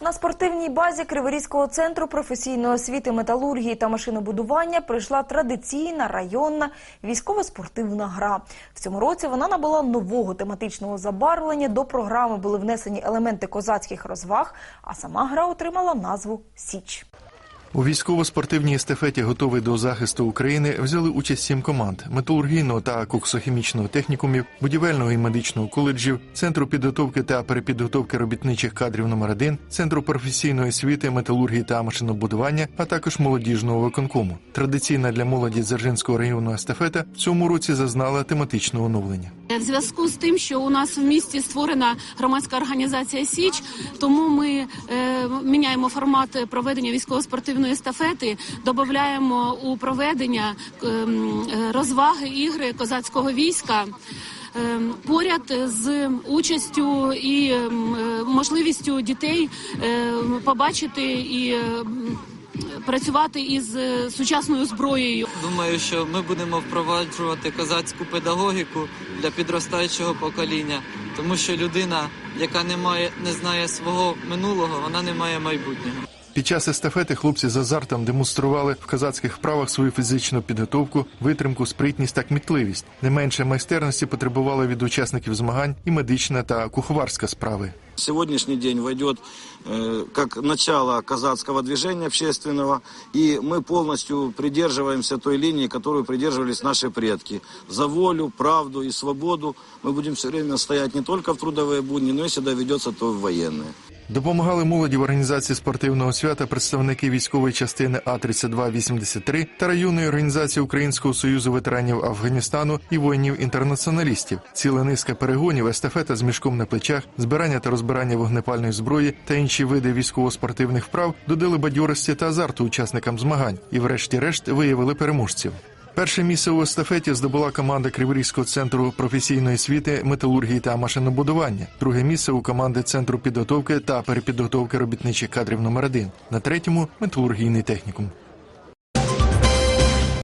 На спортивній базі Криворізького центру професійної освіти металургії та машинобудування прийшла традиційна районна військово-спортивна гра. В цьому році вона набула нового тематичного забарвлення. До програми були внесені елементи козацьких розваг, а сама гра отримала назву Січ. У військово-спортивній естафеті готовий до захисту України взяли участь сім команд металургійного та коксохімічного технікумів, будівельного і медичного коледжів, центру підготовки та перепідготовки робітничих кадрів номер 1 центру професійної освіти, металургії та машинобудування, а також молодіжного виконкому. Традиційна для молоді Дзержинського району естафета в цьому році зазнала тематичного оновлення. В зв'язку з тим, що у нас в місті створена громадська організація Січ, тому ми е, міняємо формат проведення військово-спортивної естафети, додаємо у проведення е, е, розваги ігри козацького війська. е, Поряд з участю і е, можливістю дітей е, побачити і працювати із е, сучасною зброєю. Думаю, що ми будемо впроваджувати козацьку педагогіку для підростаючого покоління, тому що людина, яка не має не знає свого минулого, вона не має майбутнього. Під час естафети хлопці з азартом демонстрували в казацьких вправах свою фізичну підготовку, витримку, спритність та кмітливість. Не менше майстерності потребували від учасників змагань і медична та куховарська справи. Сегодняшний день войдет э, как начало казацкого движения общественного, и мы полностью придерживаемся той линии, которую придерживались наши предки. За волю, правду и свободу мы будем все время стоять не только в трудовые будни, но и если доведется, то в военные. Допомагали молоді в організації спортивного свята представники військової частини А 3283 та районної організації Українського союзу ветеранів Афганістану і воїнів-інтернаціоналістів. Ціла низка перегонів, естафета з мішком на плечах, збирання та розбирання вогнепальної зброї та інші види військово-спортивних вправ додали бадьорості та азарту учасникам змагань і, врешті-решт, виявили переможців. Перше місце у естафеті здобула команда Криворізького центру професійної освіти, металургії та машинобудування. Друге місце у команди центру підготовки та перепідготовки робітничих кадрів номер 1 На третьому металургійний технікум.